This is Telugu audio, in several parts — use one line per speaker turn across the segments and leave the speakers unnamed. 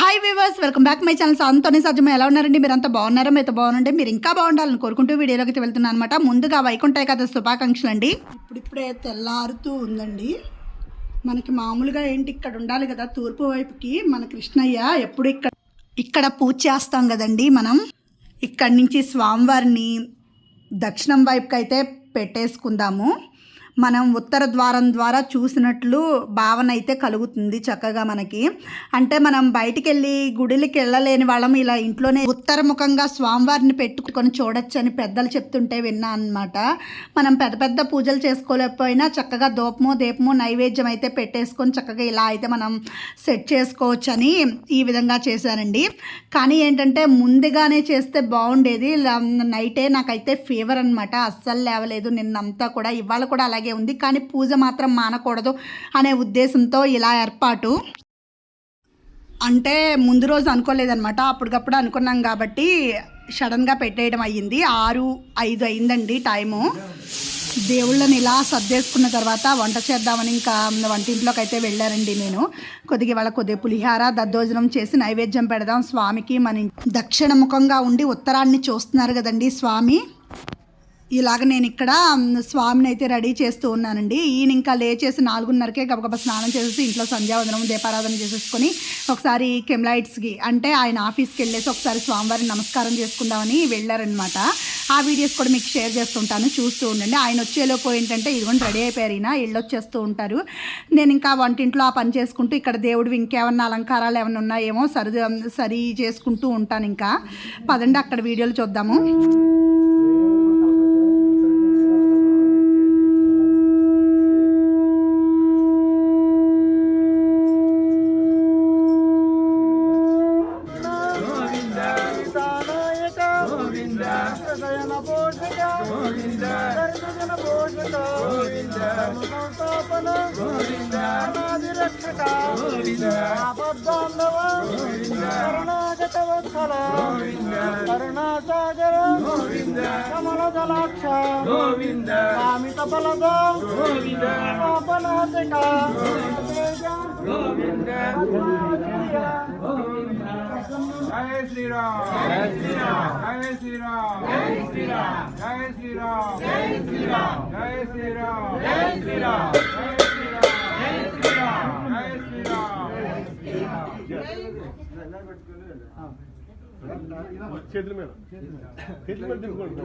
Hi viewers welcome back my channel అంతోనే సజ్జమ ఎలా ఉన్నారండి? మీరు అంతా బాగున్నారా? మీతో బాగుండండి. మీరు ఇంకా బాగుండాలని కోరుకుంటూ వీడియోలోకి వెళ్తున్నాను అనమాట ముందుగా వైకుంఠ ఏకాదశి శుభాకాంక్షలు అండి ఇప్పుడిప్పుడే తెల్లారుతూ ఉందండి. మనకి మామూలుగా ఏంటి? ఇక్కడ ఉండాలి కదా తూర్పు వైపుకి. మన కృష్ణయ్య ఎప్పుడు ఇక్కడ ఇక్కడ పూజ చేస్తాం కదండి మనం. ఇక్కడి నుంచి స్వామివారిని దక్షిణం వైపుకి అయితే పెట్టేసుకుందాము. మనం ఉత్తర ద్వారం ద్వారా చూసినట్లు భావన అయితే కలుగుతుంది చక్కగా మనకి. అంటే మనం బయటికి వెళ్ళి గుడిలకి వెళ్ళలేని వాళ్ళం ఇలా ఇంట్లోనే ఉత్తరముఖంగా స్వామివారిని పెట్టుకొని చూడొచ్చు అని పెద్దలు చెప్తుంటే విన్నా అనమాట మనం పెద్ద పెద్ద పూజలు చేసుకోలేకపోయినా చక్కగా దూపము దీపము నైవేద్యం అయితే పెట్టేసుకొని చక్కగా ఇలా అయితే మనం సెట్ చేసుకోవచ్చు అని ఈ విధంగా చేశానండి కానీ ఏంటంటే ముందుగానే చేస్తే బాగుండేది. నైటే నాకైతే ఫీవర్ అనమాట అస్సలు లేవలేదు. నిన్నంతా కూడా ఇవాళ కూడా అలా అలాగే ఉంది. కానీ పూజ మాత్రం మానకూడదు అనే ఉద్దేశంతో ఇలా ఏర్పాటు. అంటే ముందు రోజు అనుకోలేదనమాట అప్పటికప్పుడు అనుకున్నాం కాబట్టి సడన్గా పెట్టేయడం అయ్యింది. ఆరు ఐదు అయిందండి టైము. దేవుళ్ళని ఇలా సర్దేసుకున్న తర్వాత వంట చేద్దామని ఇంకా వంటింట్లోకి అయితే వెళ్ళారండి నేను. కొద్దిగా వాళ్ళ కొద్దిగా పులిహార దద్దోజనం చేసి నైవేద్యం పెడదాం స్వామికి. మన దక్షిణముఖంగా దక్షిణ ముఖంగా ఉండి ఉత్తరాన్ని చూస్తున్నారు కదండి స్వామి. ఇలాగ నేను ఇక్కడ స్వామిని అయితే రెడీ చేస్తూ ఉన్నానండి. ఈయన ఇంకా లేచేసి నాలుగున్నరకే గబగబ స్నానం చేసేసి ఇంట్లో సంధ్యావందనం దీపారాధన చేసేసుకొని ఒకసారి కెమ్లైట్స్కి అంటే ఆయన ఆఫీస్కి వెళ్ళేసి ఒకసారి స్వామివారిని నమస్కారం చేసుకుందామని వెళ్ళారనమాట ఆ వీడియోస్ కూడా మీకు షేర్ చేస్తుంటాను చూస్తూ ఉండండి. ఆయన వచ్చేలోపు ఏంటంటే ఇదిగోండి రెడీ అయిపోయారు ఈయన వెళ్ళొచ్చేస్తూ ఉంటారు. నేను ఇంకా వంటింట్లో ఆ పని చేసుకుంటూ ఇక్కడ దేవుడివి ఇంకేమన్నా అలంకారాలు ఏమైనా ఉన్నాయేమో సరి సరి చేసుకుంటూ ఉంటాను ఇంకా. పదండి అక్కడ వీడియోలు చూద్దాము.
జయన పోషిత ధర్మజన పోషిత ధర్మసంస్థాపన సమాధి రక్షిత ఆపద్బాంధవ శరణాగత వత్సల కరుణాసాగర కమల జలాక్ష కామిత ఫలద పాపనాశక గోవింద గోవింద శ్రీరామ్ జయ శ్రీరామ్ జయ శ్రీరామ్ జయ శ్రీరామ్ జయ శ్రీరామ్ జయ శ్రీరామ్ జయ శ్రీరామ్ శ్రీరామ్
చేతుల మీద చేతుల మీద
గోవిందా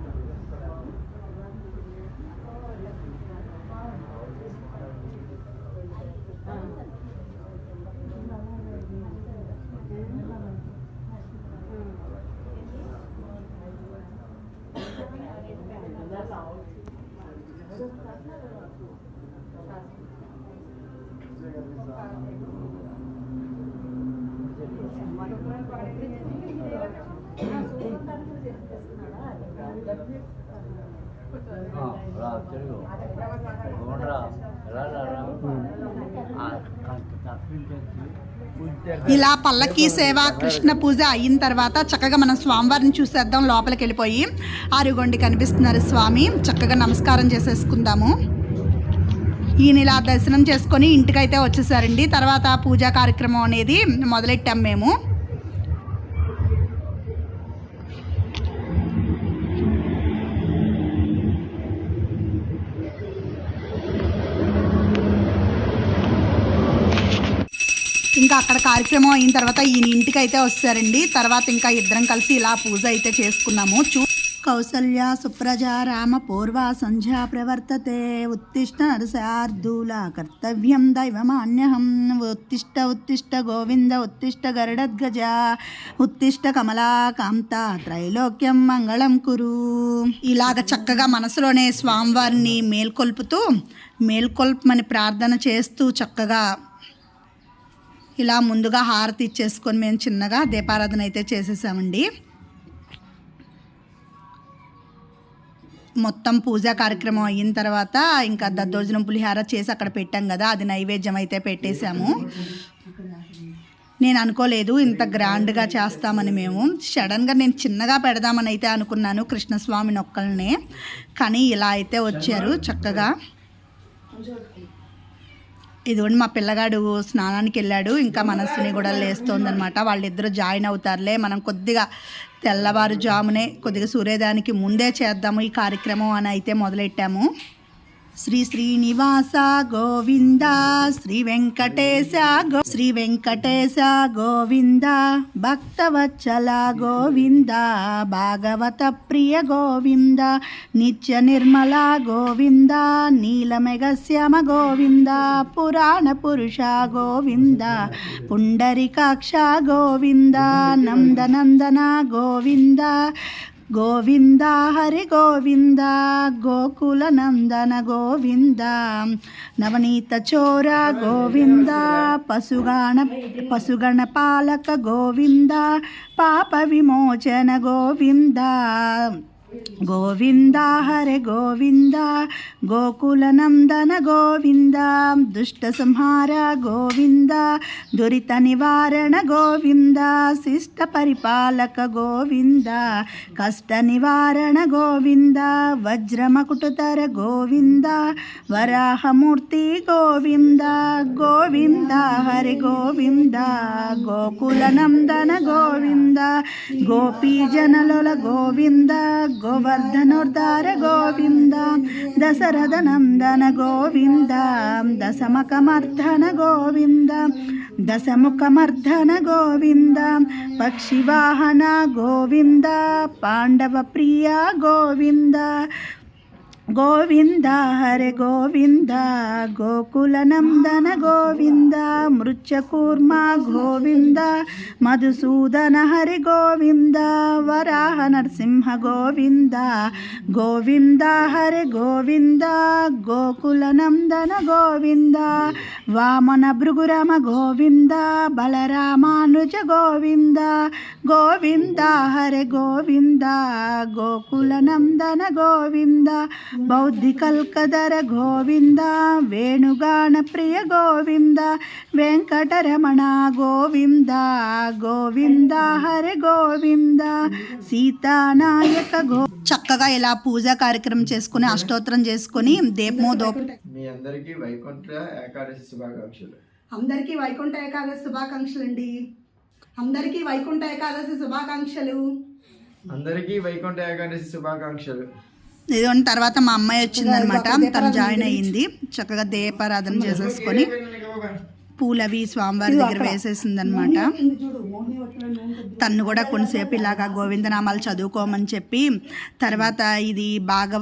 ఇలా పల్లకి సేవ కృష్ణ పూజ అయిన తర్వాత చక్కగా మనం స్వామివారిని చూసేద్దాం లోపలికి వెళ్ళిపోయి. ఆరుగొండి కనిపిస్తున్నారు స్వామి. చక్కగా నమస్కారం చేసేసుకుందాము. ఈయన ఇలా దర్శనం చేసుకొని ఇంటికైతే వచ్చేసారండి. తర్వాత పూజా కార్యక్రమం అనేది మొదలెట్టాం మేము. ఇంకా అక్కడ కార్యక్రమం అయిన తర్వాత ఈయన ఇంటికి అయితే వస్తారండి. తర్వాత ఇంకా ఇద్దరం కలిసి ఇలా పూజ అయితే చేసుకున్నాము. చూ కౌసల్య సుప్రజ రామ పూర్వ సంధ్యా ప్రవర్తతే. ఉత్తిష్ట నరసార్దూల కర్తవ్యం దైవమాన్యహం. ఉత్తిష్ట ఉత్తిష్ట గోవింద ఉత్తిష్ట గరుడద్గజ ఉత్తిష్ట కమలాకాంత త్రైలోక్యం మంగళం కురు. ఇలాగ చక్కగా మనసులోనే స్వామివారిని మేల్కొల్పుతూ మేల్కొల్పమని ప్రార్థన చేస్తూ చక్కగా ఇలా ముందుగా హారతి ఇచ్చేసుకొని మేము చిన్నగా దీపారాధన అయితే చేసేసామండి. మొత్తం పూజా కార్యక్రమం అయిన తర్వాత ఇంకా దద్దోజనం పులిహార చేసి అక్కడ పెట్టాం కదా అది నైవేద్యం అయితే పెట్టేశాము. నేను అనుకోలేదు ఇంత గ్రాండ్గా చేస్తామని మేము. సడన్గా నేను చిన్నగా పెడదామని అయితే అనుకున్నాను కృష్ణస్వామిని ఒక్కళ్ళనే కానీ ఇలా అయితే వచ్చారు చక్కగా. ఇదిగోండి మా పిల్లగాడు స్నానానికి వెళ్ళాడు. ఇంకా మనస్సుని కూడా లేస్తోందనమాట. వాళ్ళిద్దరూ జాయిన్ అవుతారులే. మనం కొద్దిగా తెల్లవారుజామునే కొద్దిగా సూర్యోదయానికి ముందే చేద్దాము ఈ కార్యక్రమం అని అయితే మొదలెట్టాము. శ్రీ శ్రీనివాస గోవింద శ్రీ వెంకటేశ గో శ్రీ వెంకటేశ గోవింద భక్తవత్సల గోవింద భాగవత ప్రియ గోవింద నిత్య నిర్మల గోవింద నీలమెగశ్యామ గోవింద పురాణ పురుష గోవింద పుండరికాక్ష గోవింద నందనందన గోవింద గోవింద హరి గోవింద గోకుల నందన గోవింద నవనీత చోర గోవింద పశుగణ పశుగణ పాలక గోవింద పాప విమోచన గోవింద. గోవింద హరే గోవింద గోకులనందన గోవింద దుష్ట సంహార గోవింద దురిత నివారణ గోవింద శిష్ట పరిపాలక గోవింద కష్ట నివారణ గోవింద వజ్రమకుటుతర గోవింద వరాహమూర్తి గోవింద గోవింద హరి గోవింద గోకులనందన గోవింద గోపీ గోవింద గోవర్ధనోద్ధార గోవింద దశరథ నందన గోవింద దశమకమర్ధన గోవింద దశముఖమర్ధన గోవింద పక్షివాహన గోవింద పాండవ ప్రియ గోవింద హరే గోవింద గోకుల నందన గోవింద మృత్యకూర్మ గోవింద మధుసూదన హరి గోవింద వరాహ నరసింహ గోవింద గోవింద హరే గోవింద గోకుల నందన గోవింద వామన భృగురమ గోవింద బలరామానుజ గోవింద గోవింద హరే గోవింద గోకుల నందన గోవింద బౌద్ధికల్కదర గోవింద వేణుగాన ప్రియ గోవింద వెంకటరమణ గోవింద గోవింద హరే గోవింద సీతానాయక గో. చక్కగా ఇలా పూజా కార్యక్రమం చేసుకుని అష్టోత్తరం చేసుకుని దీపము దోప
మీ అందరికీ వైకుంఠ ఏకాదశి శుభాకాంక్షలు.
అందరికీ వైకుంఠ ఏకాదశి శుభాకాంక్షలు అండి అందరికీ వైకుంఠ ఏకాదశి శుభాకాంక్షలు.
అందరికీ వైకుంఠ ఏకాదశి శుభాకాంక్షలు.
ఇదిగోండి తర్వాత మా అమ్మాయి వచ్చిందనమాట తను జాయిన్ అయ్యింది చక్కగా దీపారాధన చేసేసుకొని పూలవి స్వామివారి దగ్గర వేసేసిందనమాట తను కూడా కొంతసేపు ఇలాగా గోవిందనామాలు చదువుకోమని చెప్పి తర్వాత ఇది బాగా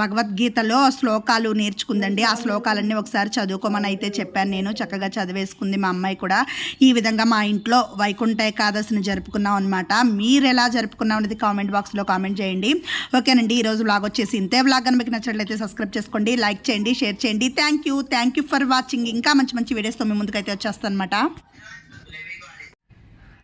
భగవద్గీతలో శ్లోకాలు నేర్చుకుందండి. ఆ శ్లోకాలన్నీ ఒకసారి చదువుకోమని అయితే చెప్పాను నేను. చక్కగా చదివేసుకుంది మా అమ్మాయి కూడా. ఈ విధంగా మా ఇంట్లో వైకుంఠ ఏకాదశిని జరుపుకున్నాం అనమాట మీరు ఎలా జరుపుకున్నాం అనేది కామెంట్ బాక్స్లో కామెంట్ చేయండి. ఓకేనండి ఈరోజు బ్లాగ్ వచ్చేసి ఇంతే. బ్లాగ్ కనుక మీకు నచ్చినట్లయితే సబ్స్క్రైబ్ చేసుకోండి లైక్ చేయండి షేర్ చేయండి. Thank you thank you for watching ఇంకా మంచి మంచి వీడియోస్తో మీ ముందుకైతే వచ్చేస్తాను అనమాట